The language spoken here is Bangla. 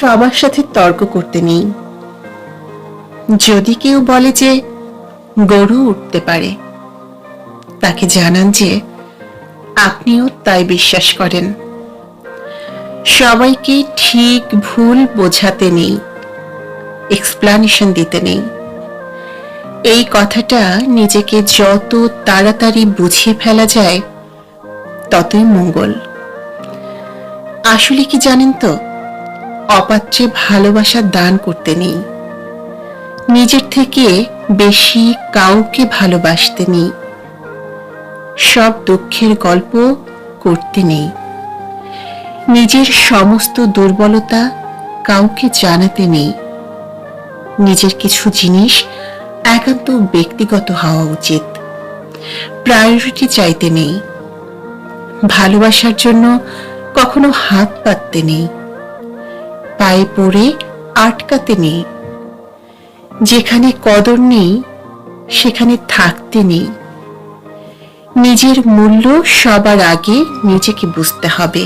সবার সাথে তর্ক করতে নেই। যদি কেউ বলে যে গরু উঠতে পারে, তাকে জানান যে আপনিও তাই বিশ্বাস করেন। সবাইকে ঠিক ভুল বোঝাতে নেই এক্সপ্লানেশন দিতে নেই। এই কথাটা নিজেকে যত তাড়াতাড়ি বুঝিয়ে ফেলা যায়, ততই মঙ্গল। আসলে কি জানেন তো? অপাত্রে ভালোবাসা দান করতে নেই। নিজের থেকে বেশি কাউকে ভালোবাসতে নেই। সব দুঃখের গল্প করতে নেই। নিজের সমস্ত দুর্বলতা কাউকে জানাতে নেই। নিজের কিছু জিনিস একান্ত ব্যক্তিগত হওয়া উচিত। প্রায়োরিটি চাইতে নেই। ভালোবাসার জন্য কখনো হাত পাততে নেই। পায়ে পড়ে আটকাতে নেই। যেখানে কদর নেই, সেখানে থাকতে নেই। নিজের মূল্য সবার আগে নিজেকে বুঝতে হবে।